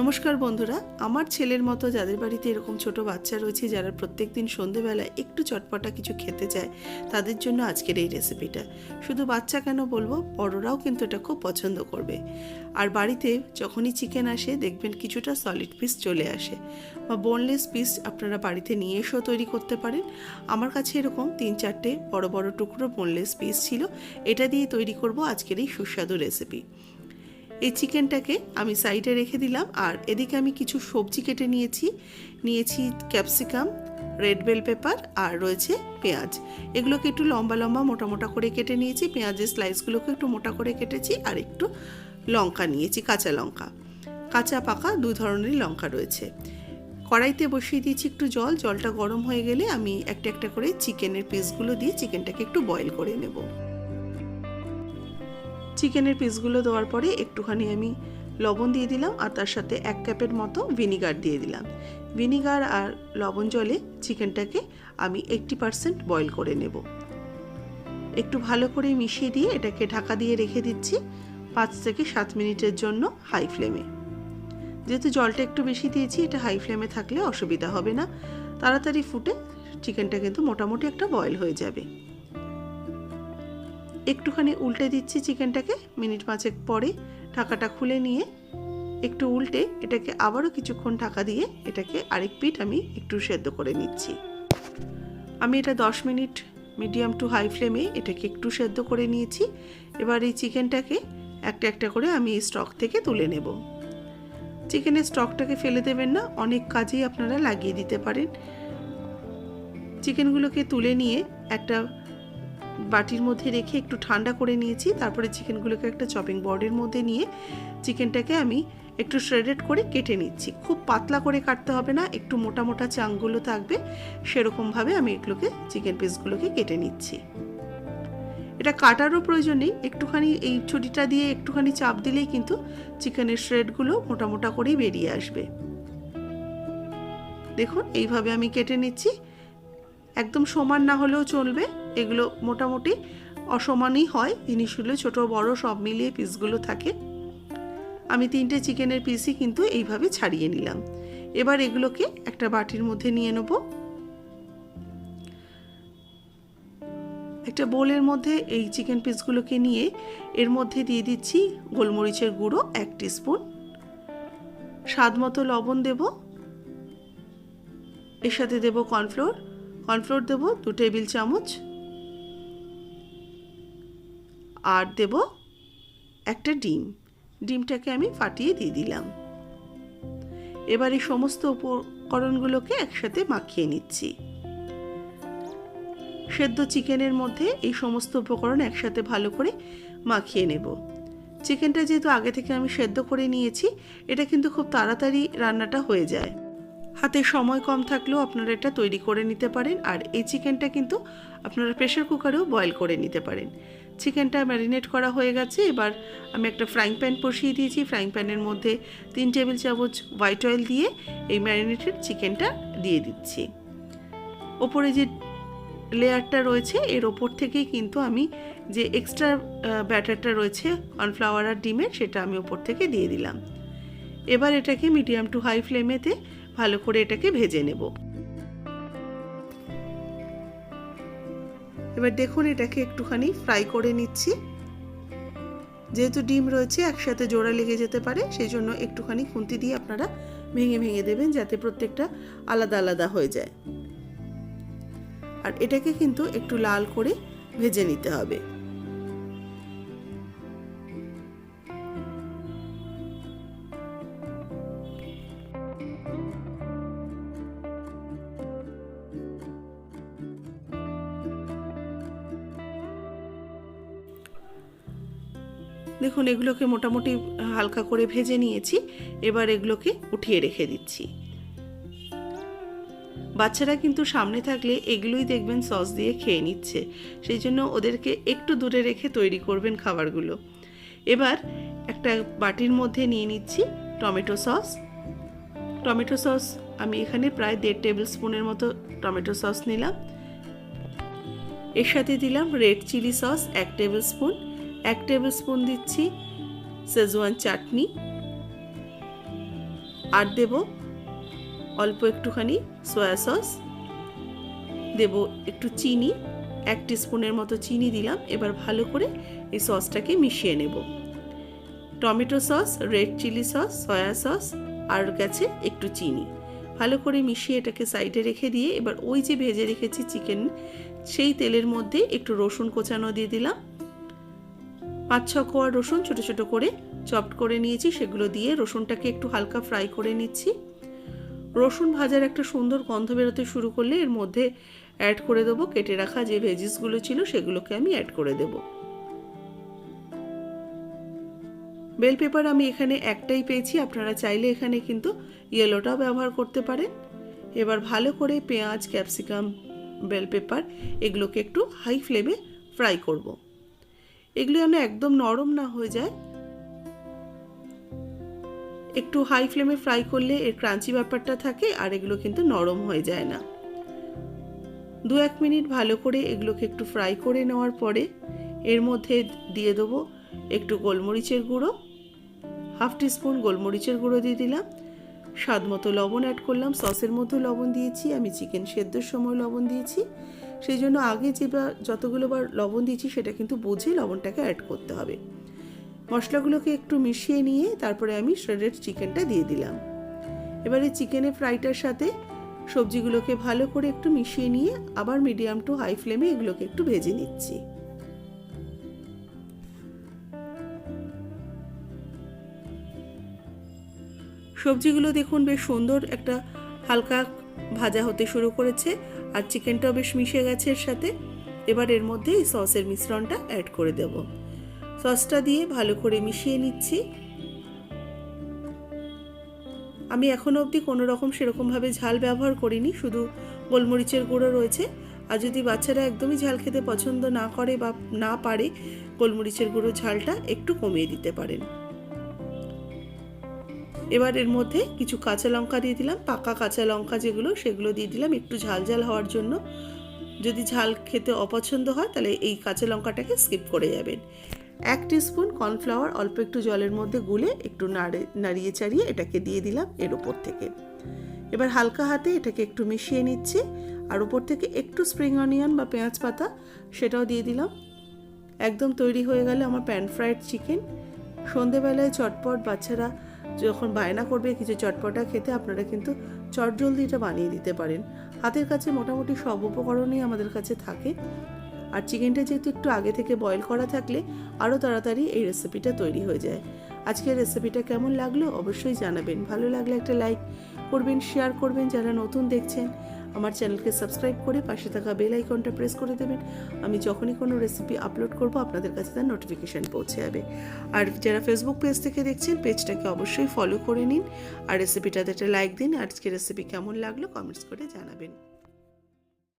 নমস্কার বন্ধুরা, আমার ছেলের মতো যাদের বাড়িতে এরকম ছোট বাচ্চা রয়েছে যারা প্রত্যেক দিন সন্ধেবেলায় একটু চটপটা কিছু খেতে চায়, তাদের জন্য আজকের এই রেসিপিটা শুধু বাচ্চা কেন বলব, বড়রাও কিন্তু এটা খুব পছন্দ করবে। আর বাড়িতে যখনই চিকেন আসে, দেখবেন কিছুটা সলিড পিস চলে আসে। বা বোনলেস পিস আপনারা বাড়িতে নিয়ে এসেও তৈরি করতে পারেন। আমার কাছে এরকম তিন চারটে বড় বড় টুকরো বোনলেস পিস ছিল, এটা দিয়ে তৈরি করব আজকের এই সুস্বাদু রেসিপি এই চিকেনটাকে আমি সাইডে রেখে দিলাম, আর এদিকে আমি কিছু সবজি কেটে নিয়েছি। নিয়েছি ক্যাপসিকাম, রেড বেল পেপার, আর রয়েছে পেঁয়াজ। এগুলোকে একটু লম্বা লম্বা মোটা মোটা করে কেটে নিয়েছি। পেঁয়াজের স্লাইসগুলোকে একটু মোটা করে কেটেছি, আর একটু লঙ্কা নিয়েছি, কাঁচা লঙ্কা। কাঁচা, পাকা দু ধরনেরই লঙ্কা রয়েছে। কড়াইতে বসিয়ে দিয়েছি একটু জল। জলটা গরম হয়ে গেলে আমি একটা একটা করে চিকেনের পিসগুলো দিয়ে চিকেনটাকে একটু বয়েল করে নেব। চিকেনের পিসগুলো দেওয়ার পরে একটুখানি আমি লবণ দিয়ে দিলাম আর তার সাথে এক কাপের মতো ভিনিগার দিয়ে দিলাম। ভিনিগার আর লবণ জলে চিকেনটাকে আমি এইটটি পারসেন্ট বয়েল করে নেব। একটু ভালো করে মিশিয়ে দিয়ে এটাকে ঢাকা দিয়ে রেখে দিচ্ছি পাঁচ থেকে সাত মিনিটের জন্য হাই ফ্লেমে। যেহেতু জলটা একটু বেশি দিয়েছি, এটা হাই ফ্লেমে থাকলে অসুবিধা হবে না। তাড়াতাড়ি ফুটে, চিকেনটা কিন্তু মোটামুটি একটা বয়েল হয়ে যাবে। একটুখানি উল্টে দিচ্ছি চিকেনটাকে, মিনিট পাঁচেক পরে ঢাকাটা খুলে নিয়ে একটু উল্টে এটাকে আবারও কিছুক্ষণ ঢাকা দিয়ে এটাকে আরেক পিঠ আমি একটু সেদ্ধ করে নিচ্ছি। আমি এটা দশ মিনিট মিডিয়াম টু হাই ফ্লেমে এটাকে একটু সেদ্ধ করে নিয়েছি। এবার এই চিকেনটাকে একটা একটা করে আমি এই স্টক থেকে তুলে নেব। চিকেনের স্টকটাকে ফেলে দেবেন না, অনেক কাজেই আপনারা লাগিয়ে দিতে পারেন। চিকেনগুলোকে তুলে নিয়ে একটা বাটির মধ্যে রেখে একটু ঠান্ডা করে নিয়েছি। তারপরে চিকেনগুলোকে একটা চপিং বোর্ডের মধ্যে নিয়ে চিকেনটাকে আমি একটু শ্রেডেড করে কেটে নিচ্ছি। খুব পাতলা করে কাটতে হবে না, একটু মোটা মোটা চাংগুলো থাকবে, সেরকমভাবে আমি এগুলোকে চিকেন পিসগুলোকে কেটে নিচ্ছি। এটা কাটারও প্রয়োজন নেই, একটুখানি এই ছুটিটা দিয়ে একটুখানি চাপ দিলেই কিন্তু চিকেনের শ্রেডগুলো মোটা মোটা করেই বেরিয়ে আসবে। দেখুন, এইভাবে আমি কেটে নিচ্ছি। একদম সমান না হলেও চলবে। এগুলো মোটামুটি অসমানই হয়। জিনিসগুলো ছোট, বড়, সব মিলিয়ে পিসগুলো থাকে। আমি তিনটে চিকেনের পিসই কিন্তু এইভাবে ছাড়িয়ে নিলাম। এবার এগুলোকে একটা বাটির মধ্যে নিয়ে নেব। একটা বোলের মধ্যে এই চিকেন পিসগুলোকে নিয়ে এর মধ্যে দিয়ে দিচ্ছি গোলমরিচের গুঁড়ো এক স্পুন স্বাদ মতো লবণ দেব। এর সাথে দেব কর্নফ্লোর। কর্নফ্লোর দেব দু টেবিল চামচ। আর দেব একটা ডিম। ডিমটাকে আমি ফাটিয়ে দিয়ে দিলাম। এবার এই সমস্ত উপকরণগুলোকে একসাথে মাখিয়ে নিচ্ছি। সেদ্ধ চিকেনের মধ্যে এই সমস্ত উপকরণ একসাথে ভালো করে মাখিয়ে নেব। চিকেনটা যেহেতু আগে থেকে আমি সেদ্ধ করে নিয়েছি, এটা কিন্তু খুব তাড়াতাড়ি রান্নাটা হয়ে যায়। হাতে সময় কম থাকলেও আপনারা এটা তৈরি করে নিতে পারেন। আর এই চিকেনটা কিন্তু আপনারা প্রেশার কুকারেও বয়েল করে নিতে পারেন। চিকেনটা ম্যারিনেট করা হয়ে গেছে। এবার আমি একটা ফ্রাইং প্যান বসিয়ে দিয়েছি। ফ্রাইং প্যানের মধ্যে তিন টেবিল চামচ হোয়াইট অয়েল দিয়ে এই ম্যারিনেটেড চিকেনটা দিয়ে দিচ্ছি। ওপরে যে লেয়ারটা রয়েছে, এর ওপর থেকেই কিন্তু আমি যে এক্সট্রা ব্যাটারটা রয়েছে, কর্নফ্লাওয়ার আর ডিমের, সেটা আমি ওপর থেকে দিয়ে দিলাম। এবার এটাকে মিডিয়াম টু হাই ফ্লেমেতে ভালো করে এটাকে ভেজে নেব। এবার দেখুন এটাকে একটুখানি ফ্রাই করে নিচ্ছি। যেহেতু ডিম রয়েছে, একসাথে জোড়া লেগে যেতে পারে সেই জন্য একটুখানি খুন্তি দিয়ে আপনারা ভেঙে ভেঙে দেবেন যাতে প্রত্যেকটা আলাদা আলাদা হয়ে যায়। আর এটাকে কিন্তু একটু লাল করে ভেজে নিতে হবে। দেখুন, এগুলোকে মোটামুটি হালকা করে ভেজে নিয়েছি। এবার এগুলোকে উঠিয়ে রেখে দিচ্ছি। বাচ্চারা কিন্তু সামনে থাকলে এগুলোই দেখবেন সস দিয়ে খেয়ে নিচ্ছে। সেই জন্য ওদেরকে একটু দূরে রেখে তৈরি করবেন খাবারগুলো। এবার একটা বাটির মধ্যে নিয়ে নিচ্ছি টমেটো সস। টমেটো সস আমি এখানে প্রায় দেড় টেবিল স্পুনের মতো টমেটো সস নিলাম। এর সাথে দিলাম রেড চিলি সস এক টেবিল স্পুন। এক টেবিল স্পুন দিচ্ছি সেজওয়ান চাটনি। আর দেব অল্প একটুখানি সয়া সস দেব একটু চিনি, এক স্পুনের মতো চিনি দিলাম, এবার ভালো করে এই সসটাকে মিশিয়ে নেব। Tomato sauce red chilli sauce soya sauce আর গেছে একটু চিনি। ভালো করে মিশিয়ে এটাকে সাইডে রেখে দিয়ে, এবার ওই যে ভেজে রেখেছি চিকেন সেই তেলের মধ্যে একটু রসুন কোচানো দিয়ে দিলাম। পাঁচ ছ কোয়া রসুন ছোট ছোট করে চপড করে নিয়েছি, সেগুলো দিয়ে রসুনটাকে একটু হালকা ফ্রাই করে নিচ্ছি। রসুন ভাজার একটা সুন্দর গন্ধ বেরোতে শুরু করলে এর মধ্যে অ্যাড করে দেবো কেটে রাখা যে ভেজিসগুলো ছিল, সেগুলোকে আমি অ্যাড করে দেব। বেল পেপার আমি এখানে একটাই পেয়েছি, আপনারা চাইলে এখানে কিন্তু ইয়েলোটাও ব্যবহার করতে পারেন। এবার ভালো করে পেঁয়াজ ক্যাপসিকাম বেল পেপার এগুলোকে একটু হাই ফ্লেমে ফ্রাই করব। এগুলো যেন একদম নরম না হয়ে যায়। একটু হাই ফ্লেমে ফ্রাই করলে এর ক্রাঞ্চি ব্যাপারটা থাকে আর এগুলো কিন্তু নরম হয়ে যায় না। দু এক মিনিট ভালো করে এগুলোকে একটু ফ্রাই করে নেওয়ার পরে এর মধ্যে দিয়ে দেবো একটু গোলমরিচের গুঁড়ো। হাফ টিস্পুন গোলমরিচের গুঁড়ো দিয়ে দিলাম। স্বাদ মতো লবণ অ্যাড করলাম সসের মধ্যে লবণ দিয়েছি, আমি চিকেন সেদ্ধর সময় লবণ দিয়েছি। সেই জন্য আগে যে বা যতগুলো বার লবণ দিয়েছি, সেটা কিন্তু বুঝে লবণটাকে অ্যাড করতে হবে। মশলাগুলোকে একটু মিশিয়ে নিয়ে তারপরে আমি শ্রেডেড চিকেনটা দিয়ে দিলাম। এবারে চিকেনের ফ্রাইটার সাথে সবজিগুলোকে ভালো করে একটু মিশিয়ে নিয়ে আবার মিডিয়াম টু হাই ফ্লেমে এগুলোকে একটু ভেজে নিচ্ছি। সবজিগুলো দেখুন বেশ সুন্দর, একটা হালকা ভাজা হতে শুরু করেছে আর চিকেনটাও বেশ মিশে গেছে এর সাথে। এবার এর মধ্যে এই সসের মিশ্রণটা অ্যাড করে দেব। সসটা দিয়ে ভালো করে মিশিয়ে নিচ্ছি। আমি এখনও অবধি কোনো রকম সেরকমভাবে ঝাল ব্যবহার করিনি, শুধু গোলমরিচের গুঁড়ো রয়েছে। আর যদি বাচ্চারা একদমই ঝাল খেতে পছন্দ না করে বা না পারে, গোলমরিচের গুঁড়ো ঝালটা একটু কমিয়ে দিতে পারেন। এবার এর মধ্যে কিছু কাঁচা লঙ্কা দিয়ে দিলাম, পাকা কাঁচা লঙ্কা যেগুলো, সেগুলো দিয়ে দিলাম একটু ঝাল ঝাল হওয়ার জন্য। যদি ঝাল খেতে অপছন্দ হয়, তাহলে এই কাঁচা লঙ্কাটাকে স্কিপ করে যাবেন। এক স্পুন কর্নফ্লাওয়ার অল্প একটু জলের মধ্যে গুলে একটু নাড়ে, নাড়িয়ে চাড়িয়ে এটাকে দিয়ে দিলাম এর ওপর থেকে। এবার হালকা হাতে এটাকে একটু মিশিয়ে নিচ্ছি, আর ওপর থেকে একটু স্প্রিং অনিয়ন বা পেঁয়াজ পাতা, সেটাও দিয়ে দিলাম। একদম তৈরি হয়ে গেলে আমার প্যান ফ্রাইড চিকেন সন্ধেবেলায় চটপট বাচ্চারা যখন বায়না করবে কিছু চটপটা খেতে, আপনারা কিন্তু চটজলদি এটা বানিয়ে দিতে পারেন। হাতের কাছে মোটামুটি সব উপকরণই আমাদের কাছে থাকে। আর চিকেনটা যেহেতু একটু আগে থেকে বয়েল করা থাকলে আরও তাড়াতাড়ি এই রেসিপিটা তৈরি হয়ে যায়। আজকের রেসিপিটা কেমন লাগল অবশ্যই জানাবেন। ভালো লাগলে একটা লাইক করবেন শেয়ার করবেন যারা নতুন দেখছেন। আমার চ্যানেলকে সাবস্ক্রাইব করে পাশে থাকা বেল আইকনটা প্রেস করে দেবেন। আমি যখনই কোনো রেসিপি আপলোড করব, আপনাদের কাছে তার নোটিফিকেশান পৌঁছে যাবে। আর যারা ফেসবুক পেজ থেকে দেখছেন পেজটাকে অবশ্যই ফলো করে নিন। আর রেসিপিটাতে একটা লাইক দিন। আজকে রেসিপি কেমন লাগল কমেন্টস করে জানাবেন।